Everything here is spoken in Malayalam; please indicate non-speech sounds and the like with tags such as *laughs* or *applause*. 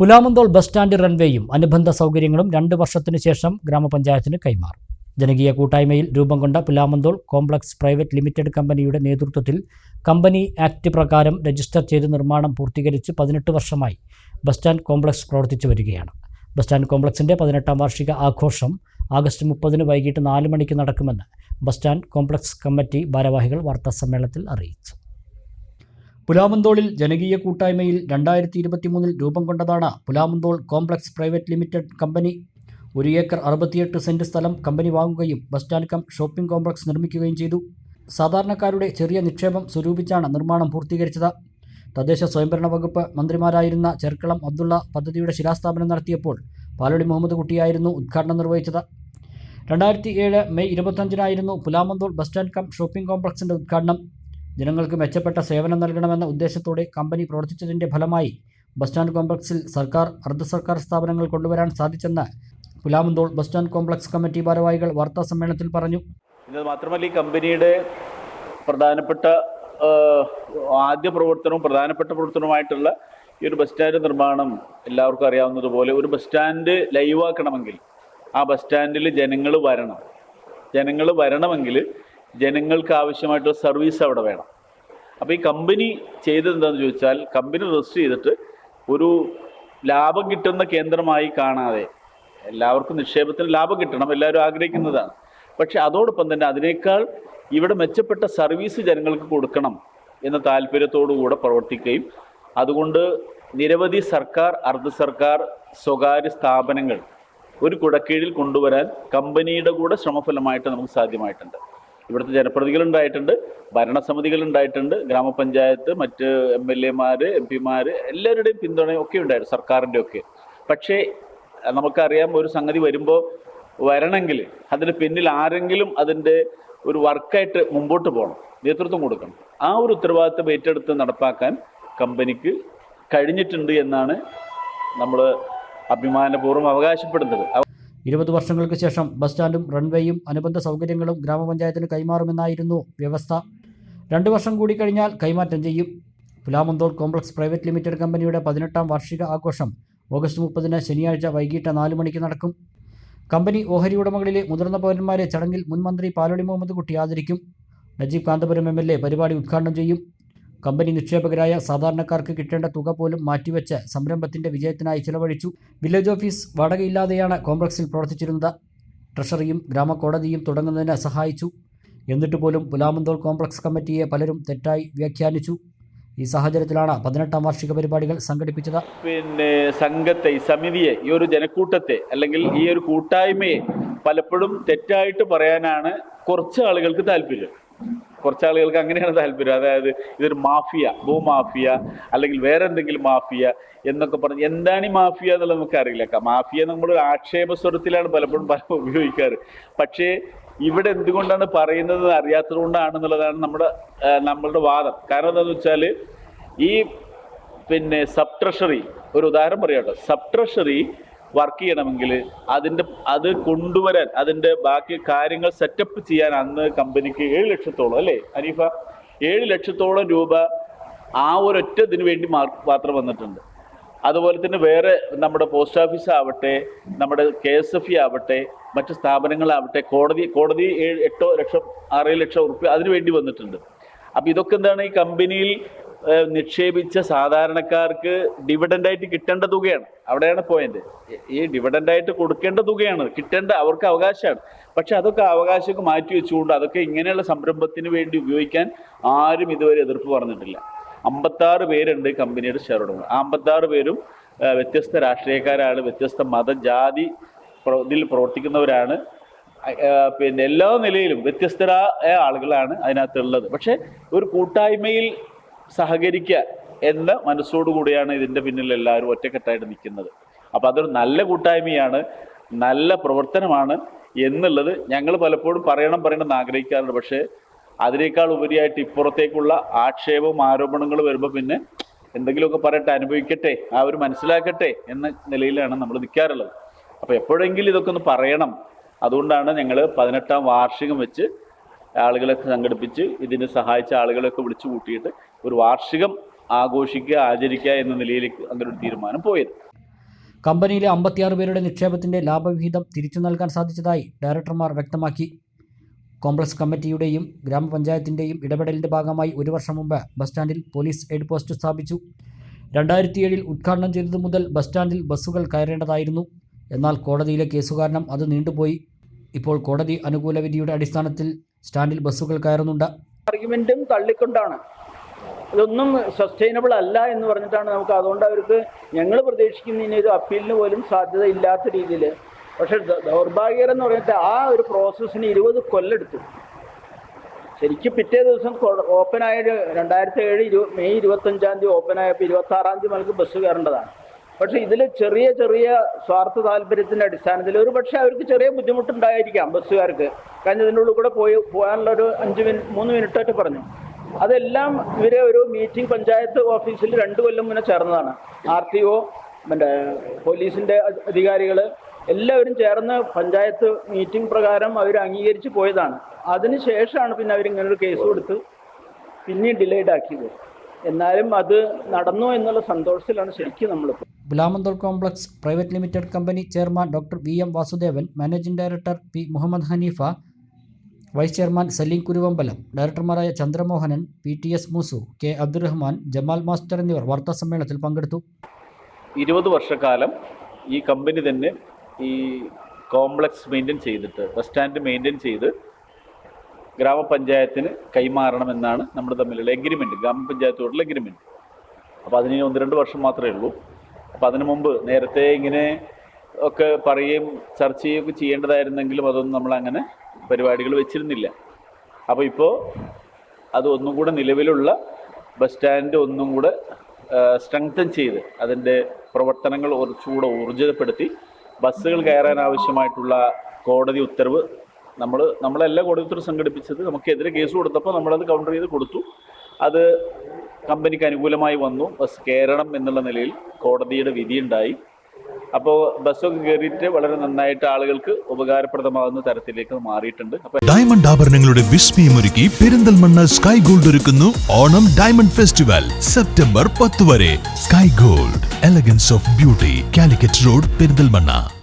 പുലാമന്തോൾ ബസ് സ്റ്റാൻഡ് റൺവേയും അനുബന്ധ സൗകര്യങ്ങളും രണ്ട് വർഷത്തിനു ശേഷം ഗ്രാമപഞ്ചായത്തിന് കൈമാറും. ജനകീയ കൂട്ടായ്മയിൽ രൂപം കൊണ്ട പുലാമന്തോൾ കോംപ്ലക്സ് പ്രൈവറ്റ് ലിമിറ്റഡ് കമ്പനിയുടെ നേതൃത്വത്തിൽ കമ്പനി ആക്ട് പ്രകാരം രജിസ്റ്റർ ചെയ്ത് നിർമ്മാണം പൂർത്തീകരിച്ച് പതിനെട്ട് വർഷമായി ബസ് സ്റ്റാൻഡ് കോംപ്ലക്സ് പ്രവർത്തിച്ചു വരികയാണ്. ബസ് സ്റ്റാൻഡ് കോംപ്ലക്സിന്റെ പതിനെട്ടാം വാർഷിക ആഘോഷം ആഗസ്റ്റ് മുപ്പതിന് വൈകിട്ട് നാല് മണിക്ക് നടക്കുമെന്ന് ബസ് സ്റ്റാൻഡ് കോംപ്ലക്സ് കമ്മിറ്റി ഭാരവാഹികൾ വാർത്താസമ്മേളനത്തിൽ അറിയിച്ചു. പുലാമന്തോളിൽ ജനകീയ കൂട്ടായ്മയിൽ രണ്ടായിരത്തി ഇരുപത്തിമൂന്നിൽ രൂപം കൊണ്ടതാണ് Pulamanthole complex private limited company. ഒരു ഏക്കർ അറുപത്തിയെട്ട് സെന്റ് സ്ഥലം കമ്പനി വാങ്ങുകയും bus stand cum shopping complex നിർമ്മിക്കുകയും ചെയ്തു. സാധാരണക്കാരുടെ ചെറിയ നിക്ഷേപം സ്വരൂപിച്ചാണ് നിർമ്മാണം പൂർത്തീകരിച്ചത്. തദ്ദേശ സ്വയംഭരണ വകുപ്പ് മന്ത്രിമാരായിരുന്ന ചെർക്കളം അബ്ദുള്ള പദ്ധതിയുടെ ശിലാസ്ഥാപനം നടത്തിയപ്പോൾ പാലടി മുഹമ്മദ് കുട്ടിയായിരുന്നു ഉദ്ഘാടനം നിർവഹിച്ചത്. രണ്ടായിരത്തി ഏഴ് May ഇരുപത്തഞ്ചിനായിരുന്നു Pulamanthole bus stand cum shopping കോംപ്ലക്സിന്റെ ഉദ്ഘാടനം. ജനങ്ങൾക്ക് മെച്ചപ്പെട്ട സേവനം നൽകണമെന്ന ഉദ്ദേശത്തോടെ കമ്പനി പ്രവർത്തിച്ചതിന്റെ ഫലമായി ബസ് സ്റ്റാൻഡ് കോംപ്ലക്സിൽ സർക്കാർ അർദ്ധ സർക്കാർ സ്ഥാപനങ്ങൾ കൊണ്ടുവരാൻ സാധിച്ചെന്ന് Pulamanthole bus stand complex committee ഭാരവാഹികൾ വാർത്താ സമ്മേളനത്തിൽ പറഞ്ഞു. മാത്രമല്ല ഈ കമ്പനിയുടെ പ്രധാനപ്പെട്ട ആദ്യ പ്രവർത്തനവും പ്രധാനപ്പെട്ട പ്രവർത്തനവുമായിട്ടുള്ള ഈ ഒരു ബസ് സ്റ്റാൻഡ് നിർമ്മാണം എല്ലാവർക്കും അറിയാവുന്നതുപോലെ ഒരു ബസ് സ്റ്റാൻഡ് ലൈവാക്കണമെങ്കിൽ ആ ബസ് സ്റ്റാൻഡിൽ ജനങ്ങൾ വരണം. ജനങ്ങൾ വരണമെങ്കിൽ ജനങ്ങൾക്ക് ആവശ്യമായിട്ടുള്ള സർവീസ് അവിടെ വേണം. അപ്പോൾ ഈ കമ്പനി ചെയ്തത് ചോദിച്ചാൽ കമ്പനി രജിസ്റ്റർ ചെയ്തിട്ട് ഒരു ലാഭം കിട്ടുന്ന കേന്ദ്രമായി കാണാതെ എല്ലാവർക്കും നിക്ഷേപത്തിന് ലാഭം കിട്ടണം എല്ലാവരും ആഗ്രഹിക്കുന്നതാണ്. പക്ഷെ അതോടൊപ്പം തന്നെ അതിനേക്കാൾ ഇവിടെ മെച്ചപ്പെട്ട സർവീസ് ജനങ്ങൾക്ക് കൊടുക്കണം എന്ന താല്പര്യത്തോടുകൂടെ പ്രവർത്തിക്കുകയും അതുകൊണ്ട് നിരവധി സർക്കാർ അർദ്ധ സർക്കാർ സ്വകാര്യ സ്ഥാപനങ്ങൾ ഒരു കുടക്കീഴിൽ കൊണ്ടുവരാൻ കമ്പനിയുടെ കൂടെ ശ്രമഫലമായിട്ട് നമുക്ക് സാധ്യമായിട്ടുണ്ട്. ഇവിടുത്തെ ജനപ്രതിനിധികൾ ഉണ്ടായിട്ടുണ്ട് ഭരണസമിതികൾ ഉണ്ടായിട്ടുണ്ട് ഗ്രാമപഞ്ചായത്ത് മറ്റ് എം എൽ എമാർ എം പിമാർ എല്ലാവരുടെയും പിന്തുണയും ഒക്കെ ഉണ്ടായിരുന്നു സർക്കാരിന്റെ ഒക്കെ. പക്ഷേ നമുക്കറിയാം ഒരു സംഗതി വരുമ്പോൾ വരണമെങ്കിൽ അതിന് പിന്നിൽ ആരെങ്കിലും അതിന്റെ ഒരു വർക്കായിട്ട് മുമ്പോട്ട് പോകണം നേതൃത്വം കൊടുക്കണം. ആ ഒരു ഉത്തരവാദിത്തം ഏറ്റെടുത്ത് നടപ്പാക്കാൻ കമ്പനിക്ക് കഴിഞ്ഞിട്ടുണ്ട് എന്നാണ് നമ്മൾ അഭിമാനപൂർവം അവകാശപ്പെടുന്നത്. ഇരുപത് വർഷങ്ങൾക്ക് ശേഷം ബസ് സ്റ്റാൻഡും റൺവേയും അനുബന്ധ സൗകര്യങ്ങളും ഗ്രാമപഞ്ചായത്തിന് കൈമാറുമെന്നായിരുന്നു വ്യവസ്ഥ. രണ്ട് വർഷം കൂടി കഴിഞ്ഞാൽ കൈമാറ്റം ചെയ്യും. പുലാമന്തോൾ കോംപ്ലക്സ് പ്രൈവറ്റ് ലിമിറ്റഡ് കമ്പനിയുടെ പതിനെട്ടാം വാർഷിക ആഘോഷം ഓഗസ്റ്റ് മുപ്പതിന് ശനിയാഴ്ച വൈകിട്ട് നാല് മണിക്ക് നടക്കും. കമ്പനി ഓഹരി ഉടമകളിലെ മുതിർന്ന പൗരന്മാരെ ചടങ്ങിൽ മുൻ മന്ത്രി മുഹമ്മദ് കുട്ടി ആദരിക്കും. നജീബ് കാന്തപുരം എ പരിപാടി ഉദ്ഘാടനം ചെയ്യും. കമ്പനി നിക്ഷേപകരായ സാധാരണക്കാർക്ക് കിട്ടേണ്ട തുക പോലും മാറ്റിവെച്ച് സംരംഭത്തിന്റെ വിജയത്തിനായി ചിലവഴിച്ചു. വില്ലേജ് ഓഫീസ് വാടകയില്ലാതെയാണ് കോംപ്ലക്സിൽ പ്രവർത്തിച്ചിരുന്നത്. ട്രഷറിയും ഗ്രാമകോടതിയും തുടങ്ങുന്നതിന് സഹായിച്ചു. എന്നിട്ട് പോലും പുലാമന്തോൾ കോംപ്ലക്സ് കമ്മിറ്റിയെ പലരും തെറ്റായി വ്യാഖ്യാനിച്ചു. ഈ സാഹചര്യത്തിലാണ് പതിനെട്ടാം വാർഷിക പരിപാടികൾ സംഘടിപ്പിച്ചത്. പിന്നെ സംഘത്തെ ഈ സമിതിയെ ഈ ഒരു ജനക്കൂട്ടത്തെ അല്ലെങ്കിൽ ഈ ഒരു കൂട്ടായ്മയെ പലപ്പോഴും തെറ്റായിട്ട് പറയാനാണ് കുറച്ച് ആളുകൾക്ക് താല്പര്യം. കുറച്ച് ആളുകൾക്ക് അങ്ങനെയാണ് താല്പര്യം. അതായത് ഇതൊരു മാഫിയ ഭൂമാഫിയ അല്ലെങ്കിൽ വേറെ എന്തെങ്കിലും മാഫിയ എന്നൊക്കെ പറഞ്ഞ് എന്താണ് ഈ മാഫിയ എന്നുള്ളത് നമുക്ക് അറിയില്ല. മാഫിയ നമ്മൾ ആക്ഷേപ സ്വരത്തിലാണ് പലപ്പോഴും പല *laughs* ഉപയോഗിക്കാറ്. പക്ഷേ ഇവിടെ എന്തുകൊണ്ടാണ് പറയുന്നത് അറിയാത്തത് കൊണ്ടാണെന്നുള്ളതാണ് നമ്മുടെ നമ്മളുടെ വാദം. കാരണം എന്താണെന്ന് വെച്ചാൽ ഈ പിന്നെ സബ് ട്രഷറി ഒരു ഉദാഹരണം പറയാട്ടോ. സബ് ട്രഷറി വർക്ക് ചെയ്യണമെങ്കിൽ അതിന്റെ അത് കൊണ്ടുവരാൻ അതിന്റെ ബാക്കി കാര്യങ്ങൾ സെറ്റപ്പ് ചെയ്യാൻ അന്ന് കമ്പനിക്ക് ഏഴ് ലക്ഷത്തോളം അല്ലേ? അനീഫ ഏഴ് ലക്ഷത്തോളം രൂപ ആ ഒരൊറ്റ ഇതിനു വേണ്ടി മാത്രം വന്നിട്ടുണ്ട്. അതുപോലെ തന്നെ വേറെ നമ്മുടെ പോസ്റ്റ് ഓഫീസ് ആവട്ടെ നമ്മുടെ കെ എസ് എഫ് ഇ ആവട്ടെ മറ്റ് സ്ഥാപനങ്ങളാവട്ടെ കോടതി കോടതി ഏഴ് എട്ടോ ലക്ഷം ആറേഴ് ലക്ഷം ഉറുപ്പ്യ അതിനു വേണ്ടി വന്നിട്ടുണ്ട്. അപ്പം ഇതൊക്കെ എന്താണ് ഈ കമ്പനിയിൽ നിക്ഷേപിച്ച സാധാരണക്കാർക്ക് ഡിവിഡന്റായിട്ട് കിട്ടേണ്ട തുകയാണ്. അവിടെയാണ് പോയിന്റ് ഈ ഡിവിഡന്റായിട്ട് കൊടുക്കേണ്ട തുകയാണ്. കിട്ടേണ്ട അവർക്ക് അവകാശമാണ്. പക്ഷെ അതൊക്കെ അവകാശമൊക്കെ മാറ്റി വെച്ചുകൊണ്ട് അതൊക്കെ ഇങ്ങനെയുള്ള സംരംഭത്തിന് വേണ്ടി ഉപയോഗിക്കാൻ ആരും ഇതുവരെ എതിർപ്പ് പറഞ്ഞിട്ടില്ല. അമ്പത്താറ് പേരുണ്ട് കമ്പനിയുടെ ഷെയർ ഉടമ ആ അമ്പത്താറ് പേരും വ്യത്യസ്ത രാഷ്ട്രീയക്കാരാണ് വ്യത്യസ്ത മത ജാതി പ്ര- ഇതിൽ പ്രവർത്തിക്കുന്നവരാണ്. പിന്നെ എല്ലാ നിലയിലും വ്യത്യസ്തരായ ആളുകളാണ് അതിനകത്തുള്ളത്. പക്ഷേ ഒരു കൂട്ടായ്മയിൽ സഹകരിക്കുക എന്ന മനസ്സോടുകൂടിയാണ് ഇതിന്റെ പിന്നിൽ എല്ലാവരും ഒറ്റക്കെട്ടായിട്ട് നിൽക്കുന്നത്. അപ്പോൾ അതൊരു നല്ല കൂട്ടായ്മയാണ് നല്ല പ്രവർത്തനമാണ് എന്നുള്ളത് ഞങ്ങൾ പലപ്പോഴും പറയണം പറയണം എന്ന് ആഗ്രഹിക്കാറുണ്ട്. പക്ഷേ അതിനേക്കാൾ ഉപരിയായിട്ട് ഇപ്പുറത്തേക്കുള്ള ആക്ഷേപവും ആരോപണങ്ങളും വരുമ്പോൾ പിന്നെ എന്തെങ്കിലുമൊക്കെ പറയട്ടെ അനുഭവിക്കട്ടെ ആ ഒരു മനസ്സിലാക്കട്ടെ എന്ന നിലയിലാണ് നമ്മൾ നിൽക്കാറുള്ളത്. അപ്പോൾ എപ്പോഴെങ്കിലും ഇതൊക്കെ ഒന്ന് പറയണം. അതുകൊണ്ടാണ് ഞങ്ങൾ പതിനെട്ടാം വാർഷികം വെച്ച് ആളുകളൊക്കെ സംഘടിപ്പിച്ച് ഇതിന് സഹായിച്ച ആളുകളൊക്കെ വിളിച്ചു കൂട്ടിയിട്ട് ഒരു വാർഷികം ആഘോഷിക്കുക ആചരിക്കുക എന്ന നിലയിലേക്ക് അങ്ങനെ ഒരു തീരുമാനം പോയത്. കമ്പനിയിലെ അമ്പത്തിയാറ് പേരുടെ നിക്ഷേപത്തിന്റെ ലാഭവിഹിതം തിരിച്ചു നൽകാൻ സാധിച്ചതായി ഡയറക്ടർമാർ വ്യക്തമാക്കി. കോംപ്ലക്സ് കമ്മിറ്റിയുടെയും ഗ്രാമപഞ്ചായത്തിന്റെയും ഇടപെടലിന്റെ ഭാഗമായി ഒരു വർഷം മുമ്പ് ബസ് സ്റ്റാൻഡിൽ പോലീസ് എയ്ഡ് പോസ്റ്റ് സ്ഥാപിച്ചു. രണ്ടായിരത്തി ഏഴിൽ ഉദ്ഘാടനം ചെയ്തതു മുതൽ ബസ് സ്റ്റാൻഡിൽ ബസ്സുകൾ കയറേണ്ടതായിരുന്നു. എന്നാൽ കോടതിയിലെ കേസു കാരണം അത് നീണ്ടുപോയി. ഇപ്പോൾ കോടതി അനുകൂല വിധിയുടെ അടിസ്ഥാനത്തിൽ സ്റ്റാൻഡിൽ ബസ്സുകൾ കയറുന്നുണ്ട്. ആർഗ്യുമെന്റും തള്ളിക്കൊണ്ടാണ്. ഇതൊന്നും സസ്റ്റൈനബിൾ അല്ല എന്ന് പറഞ്ഞിട്ടാണ് നമുക്ക് അതുകൊണ്ട് അവർക്ക് ഞങ്ങൾ പ്രതീക്ഷിക്കുന്നതിന് ഒരു അപ്പീലിന് പോലും സാധ്യത ഇല്ലാത്ത രീതിയിൽ. പക്ഷെ ദൗർഭാഗ്യകരം എന്ന് പറഞ്ഞിട്ട് ആ ഒരു പ്രോസസ്സിന് ഇരുപത് കൊല്ലെടുത്തു. ശരിക്കും പിറ്റേ ദിവസം ഓപ്പൺ ആയ രണ്ടായിരത്തി ഏഴ് ഇരു മെയ് ഇരുപത്തഞ്ചാം തീയതി ഓപ്പൺ ആയപ്പോൾ ഇരുപത്തി ആറാം തീയതി നമുക്ക് ബസ് കയറേണ്ടതാണ്. പക്ഷേ ഇതിൽ ചെറിയ ചെറിയ സ്വാർത്ഥ താല്പര്യത്തിന്റെ അടിസ്ഥാനത്തിൽ ഒരു പക്ഷേ അവർക്ക് ചെറിയ ബുദ്ധിമുട്ടുണ്ടായിരിക്കാം ബസ്സുകാർക്ക്. കാരണം ഇതിന്റെ ഉള്ളിൽ കൂടെ പോയി പോകാനുള്ള ഒരു അഞ്ച് മിനിറ്റ് മൂന്ന് മിനിറ്റായിട്ട് പറഞ്ഞു. അതെല്ലാം ഇവരെ ഒരു മീറ്റിംഗ് പഞ്ചായത്ത് ഓഫീസിൽ രണ്ട് കൊല്ലം മുന്നേ ചേർന്നതാണ്. ആർ ടി ഒ മറ്റേ പോലീസിന്റെ അധികാരികൾ എല്ലാവരും ചേർന്ന് പഞ്ചായത്ത് മീറ്റിംഗ് പ്രകാരം അവർ അംഗീകരിച്ച് പോയതാണ്. അതിന് ശേഷമാണ് പിന്നെ അവരിങ്ങനെ ഒരു കേസ് കൊടുത്ത് പിന്നെയും ഡിലേഡ് ആക്കിയത്. എന്നാലും അത് നടന്നു എന്നുള്ള സന്തോഷത്തിലാണ് ശരിക്കും നമ്മൾ Pulamanthole complex private limited company chairman doctor V M Vasudevan managing director P Muhammad Haneefa vice chairman Saleem Kuruvambalam ഡയറക്ടർമാരായ Chandramohanan P T S Moosu K Abdurahman Jamal master എന്നിവർ വാർത്താ സമ്മേളനത്തിൽ പങ്കെടുത്തു. ഇരുപത് വർഷക്കാലം ഈ കമ്പനി തന്നെ ഈ കോംപ്ലക്സ് മെയിന്റെയിൻ ചെയ്തിട്ട് ബസ് സ്റ്റാൻഡ് മെയിന്റെയിൻ ചെയ്ത് ഗ്രാമപഞ്ചായത്തിന് കൈമാറണമെന്നാണ് നമ്മൾ തമ്മിലുള്ള എഗ്രിമെന്റ് ഗ്രാമപഞ്ചായത്തോടുള്ള എഗ്രിമെന്റ് അപ്പോൾ അതിന് ഒന്ന് രണ്ട് വർഷം മാത്രമേ ഉള്ളൂ. അപ്പോൾ അതിനു മുമ്പ് നേരത്തെ ഇങ്ങനെ ഒക്കെ പറയുകയും ചർച്ച ചെയ്യുകയൊക്കെ ചെയ്യേണ്ടതായിരുന്നെങ്കിലും അതൊന്നും നമ്മളങ്ങനെ പരിപാടികൾ വെച്ചിരുന്നില്ല. അപ്പോൾ ഇപ്പോൾ അത് ഒന്നും കൂടെ നിലവിലുള്ള ബസ് സ്റ്റാൻഡ് ഒന്നും കൂടെ സ്ട്രെങ്തൻ ചെയ്ത് അതിന്റെ പ്രവർത്തനങ്ങൾ കുറച്ചുകൂടെ ഊർജിതപ്പെടുത്തി ബസ്സുകൾ കയറാൻ ആവശ്യമായിട്ടുള്ള കോടതി ഉത്തരവ് നമ്മൾ നമ്മളല്ല കോടതി സംഘടിപ്പിച്ചത് നമുക്കെതിരെ കേസ് കൊടുത്തപ്പോൾ നമ്മളത് കൗണ്ടർ ചെയ്ത് കൊടുത്തു. അത് കമ്പനിക്ക് അനുകൂലമായി വന്നു. ബസ് കയറണം എന്നുള്ള നിലയിൽ കോടതിയുടെ വിധിയുണ്ടായി. അപ്പോൾ ബസ്സൊക്കെ കയറിയിട്ട് വളരെ നന്നായിട്ട് ആളുകൾക്ക് ഉപകാരപ്രദമാകുന്ന തരത്തിലേക്ക് മാറിയിട്ടുണ്ട്. ഡയമണ്ട് ആഭരണങ്ങളുടെ വിസ്മയമൊരുക്കി പെരിന്തൽമണ്ണ സ്കൈ ഗോൾഡ് ഒരുക്കുന്നു ഓണം ഡയമണ്ട് ഫെസ്റ്റിവൽ സെപ്റ്റംബർ പത്ത് വരെ. Sky Gold Elegance of Beauty Calicut road Perinthalmanna.